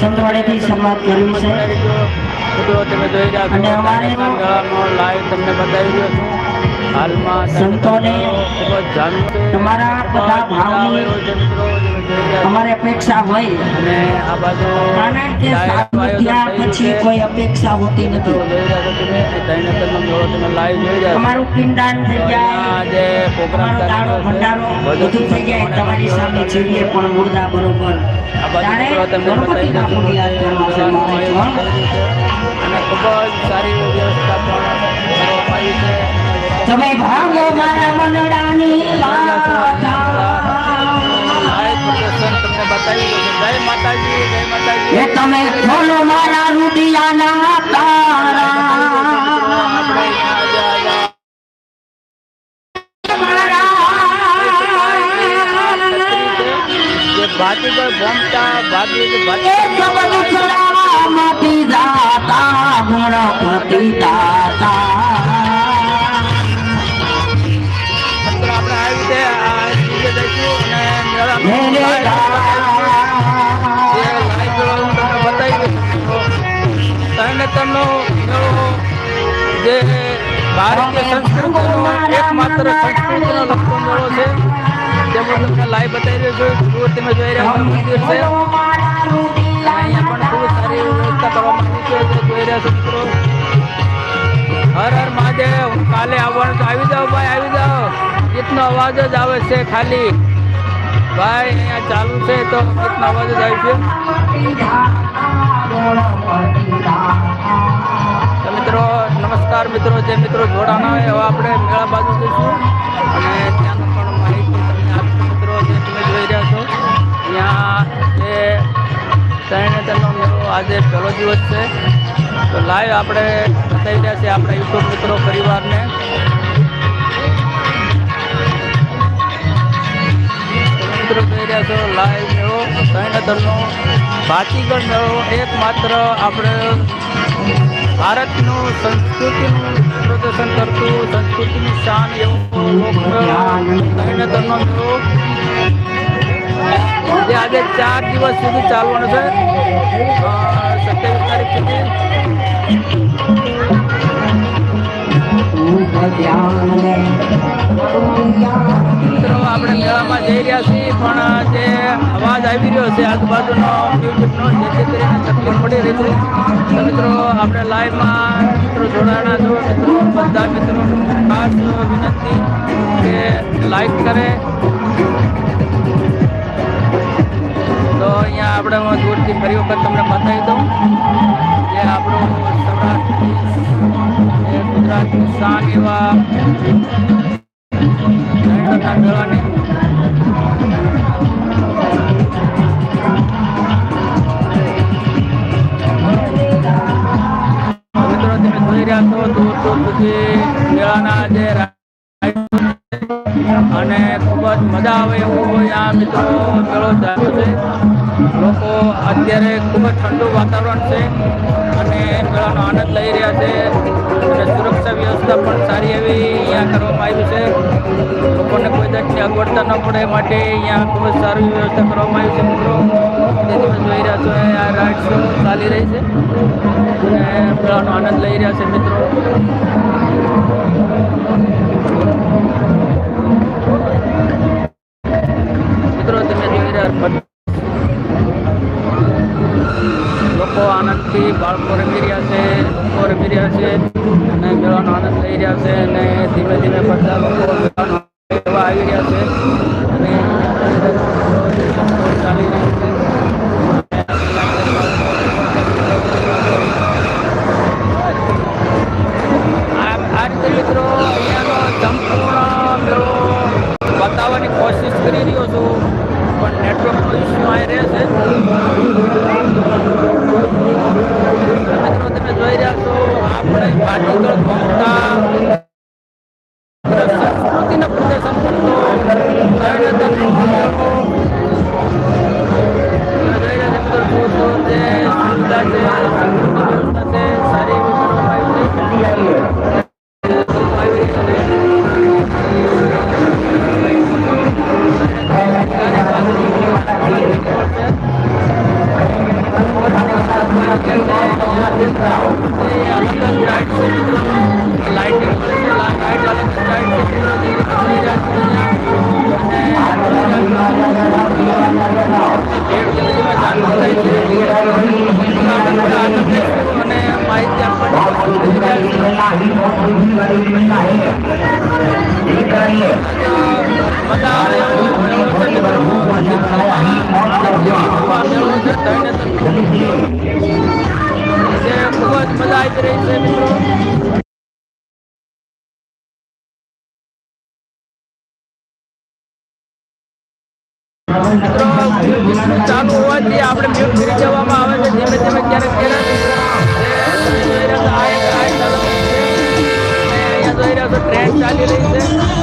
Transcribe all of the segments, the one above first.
સંતવાડીથી શરૂઆત કરવી છે. અને અમારે લાઈવ તમને બતાવી રહ્યો છું. સંતોને ખૂબ જ તમારા બધા ભાવની. અમારે અપેક્ષા હોય. અને આ બાજુ કારણ કે થયું પછી કોઈ અપેક્ષા હોતી નથી. અમારું પિંડાન થઈ જાય પ્રોગ્રામ અમારો દાડો ભંડારો બધું થઈ જાય તમારી સામે જીવીએ પણ મુર્દા બરોબર. આ બાજુ ત્યારે મિત્રો તમને બતાવી ગણપતિ બાપુની યાદ કરવા છે પણ. અને ખૂબ જ સારી વ્યવસ્થા પણ કરવામાં આવી છે. તમે ભાગો મારા મંડળાની વાતા. લાઈવ પ્રદર્શન તમને બતાવી રહ્યો છે જય માતાજી જય માતાજી એ તમે ખોલો મારા રૂપિયાના તારા આપણે અહીંયા આજે આવ્યા જે ભાતીગળ ભોમતા ભાગી એ ભાતી સબલ સલામતી દાતા ભારતીય સંસ્કૃતિનો એકમાત્ર સંસ્કૃતિનો લગતો મેળો છે. તે હું તમને લાઈવ બતાવી રહ્યો છું. જુઓ તમે જોઈ રહ્યા છો મંદિર છે. અહીંયા પણ ખૂબ સારી વ્યવસ્થા કરવામાં આવી છે. જોઈ રહ્યા છો મિત્રો. હર હર મહાદેવ. કાલે આવવાનું તો આવી જાઓ ભાઈ, આવી જાઓ. ગીતનો અવાજ જ આવે છે ખાલી. ભાઈ, અહીંયા ચાલુ છે તો ગીતનો અવાજ જ આવે છે મિત્રો નમસ્કાર મિત્રો, જે મિત્રો જોડાના હોય હવે આપણે મેળા બાજુ જઈશું. અને ત્યાંનું પણ માહિતી તમને આપીશું મિત્રો, જે તમે જોઈ રહ્યા છો. અહીંયા જે તરણેતરનો મેળો આજે પહેલો દિવસ છે. તો લાઈવ આપણે બતાવી રહ્યા છીએ આપણા યુટ્યુબ મિત્રો, પરિવારને. મિત્રો જોઈ રહ્યા છો, લાઈવ મેળો તરણેતરનો ભાતીગઢ મેળો, એકમાત્ર આપણે ભારતનું સંસ્કૃતિનું પ્રદર્શન કરતું સંસ્કૃતિની શાન એવું તરણેતરનો મેળો જે આજે ચાર દિવસ સુધી ચાલવાનો છે. સત્યાવીસ તારીખ સુધી. મિત્રો આપણે મેળામાં જઈ રહ્યા છીએ, પણ જે અવાજ આવી રહ્યો છે, આજુબાજુનો મ્યુઝિકનો જેથી કરીને તકલીફ પડી રહી છે. મિત્રો, આપણે લાઈવમાં મિત્રો જોડાણા છો. મિત્રો, બધા મિત્રો ખાસ વિનંતી કે લાઈક કરે. તો અહીંયા આપણે હું દૂરથી ફરી વખત તમને બતાવી દઉં જે આપણું સૌરાષ્ટ્ર ગુજરાતની શાન એવા મેળાના અને ખૂબ જ મજા આવે એવું અહીંયા મિત્રો મેળો ચાલુ છે. લોકો અત્યારે ખૂબ જ ઠંડુ વાતાવરણ છે અને મેળાનો આનંદ લઈ રહ્યા છે અને સુરક્ષા વ્યવસ્થા પણ સારી એવી અહીંયા કરવામાં આવી છે. લોકોને કોઈ જાતની અગવડતા ન પડે માટે અહીંયા ખૂબ જ સારી વ્યવસ્થા કરવામાં આવી છે મિત્રો. તે તમે જોઈ રહ્યા છો, આ રાઈડ શો ચાલી રહી છે અને મેળાનો આનંદ લઈ રહ્યા છે મિત્રો. મિત્રો, તમે જોઈ રહ્યા લોકો આનંદથી બાળકો રમી રહ્યા છે, લોકો રમી રહ્યા છે અને મેળાનો આનંદ લઈ રહ્યા છે અને ધીમે ધીમે બધા લોકો મેળાનો આવી રહ્યા છે અને ચાલી રહ્યા છે આ રીતે મિત્રો એ અલગ અલગ રાઈડ છે. જે કરી. મજા આવે રહી છે મિત્રો. મિત્રો મ્યુઝિક ચાલુ હોવાથી આપણે મ્યુટ ફરી જવામાં આવે છે. ધીમે ધીમે ક્યારેક ક્યારેક ટ્રેન ચાલી રહી છે.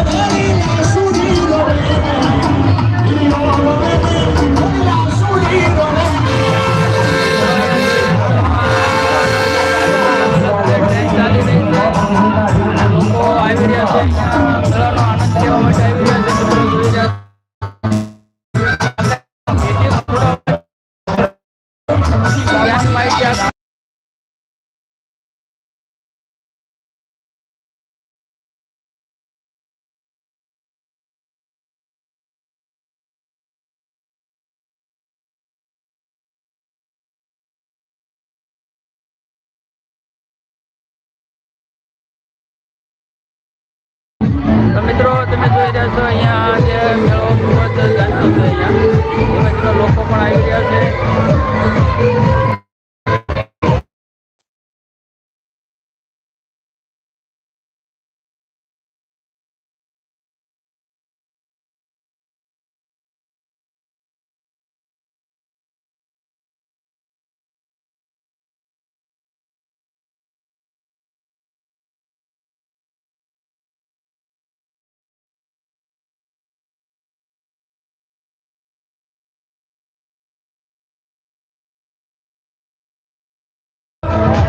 તો મિત્રો તમે જોઈ રહ્યા છો અહીંયા જે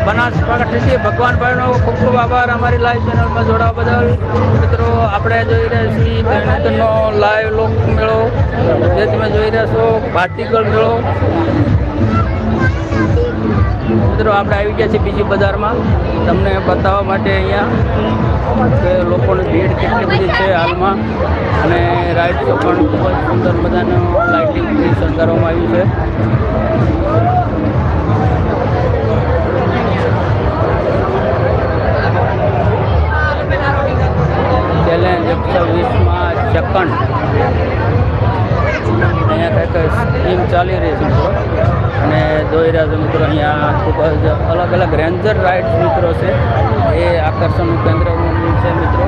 બનાસકાંઠાથી ભગવાનભાઈનો ખૂબ ખૂબ આભાર અમારી લાઈવ ચેનલમાં જોડાવા બદલ. મિત્રો, આપણે જોઈ રહ્યા છીએ ધરણીધરનો લાઈવ લોક મેળો, જે તમે જોઈ રહ્યા છો ભાટીગળ મેળો. મિત્રો, આપણે આવી ગયા છીએ બીજી બજારમાં. તમને બતાવવા માટે અહીંયા કે લોકોની ભીડ કેટલી બધી છે હાલમાં. અને રાઈડ પણ ખૂબ જ સુંદર મજાનું લાઇટિંગ શણગારવામાં આવ્યું છે. ચેલેન્જ વીસમાં સેકન્ડ. અહીંયા કંઈક સ્કીમ ચાલી રહી છે મિત્રો. અને જોઈ રહ્યા છે મિત્રો, અહીંયા ખૂબ જ અલગ અલગ રેન્જર રાઇડ્સ મિત્રો છે. એ આકર્ષણનું કેન્દ્ર છે મિત્રો.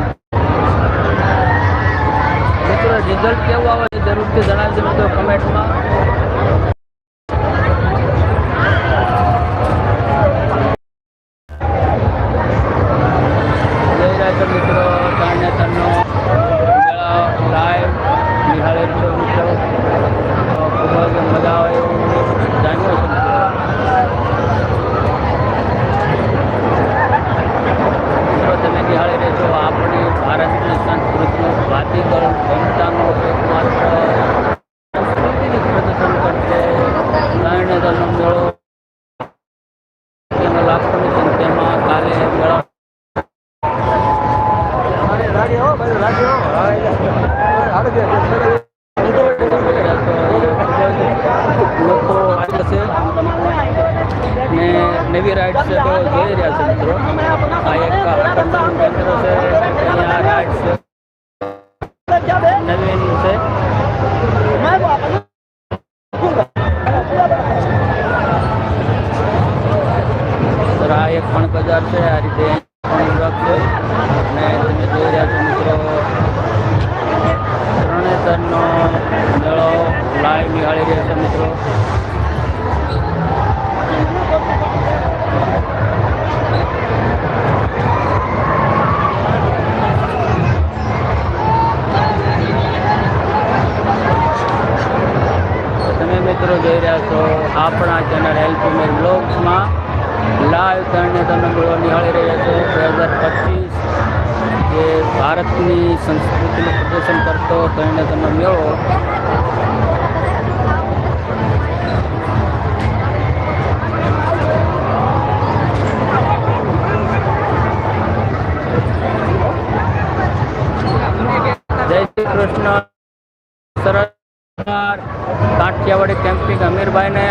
મિત્રો રિઝલ્ટ કેવું આવે જરૂરથી જણાવજો મિત્રો કમેન્ટમાં જોઈ રહ્યા છો મિત્રો તરણેતરનો મેળા લાઈવ નિહાળે છો મિત્રો તો ખૂબ જ મજા આવે એવું જાણ્યું છે મિત્રો તમે નિહાળી રહ્યા છો આપણી ભારતની સંસ્કૃતિનું ભાતીગળ ક્ષમતાનો એકમાત્ર સંસ્કૃતિનું પ્રદર્શન કરશે તરણેતરનો મેળો તેમાં લાખોની સંખ્યામાં કાલે મેળા લોકો આવે છે ને નવી રાઈડ છે તો જોઈ રહ્યા છે મિત્રો આ એક આકર્ષણ કેન્દ્ર છે અહીંયા રાઈડ છે નવીન છે મિત્રો જોઈ રહ્યા છો આપણા ચેનલ હેલ્પી બ્લોગ્સમાં લાઈવ કરીને તમે ગોળો નિહાળી રહ્યા છો. બે હજાર પચીસ જે ભારતની સંસ્કૃતિનું પ્રદર્શન કરતો તો તમે મેળવો જય શ્રી કૃષ્ણ. સરસ. કાઠિયાવાડી કેમ્પિંગ અમીરભાઈને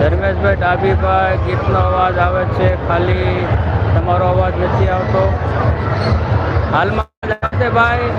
ધર્મેશભાઈ ડાભીભાઈ ગીતનો અવાજ આવે છે. ખાલી તમારો અવાજ નથી આવતો. હાલમાં ભાઈ.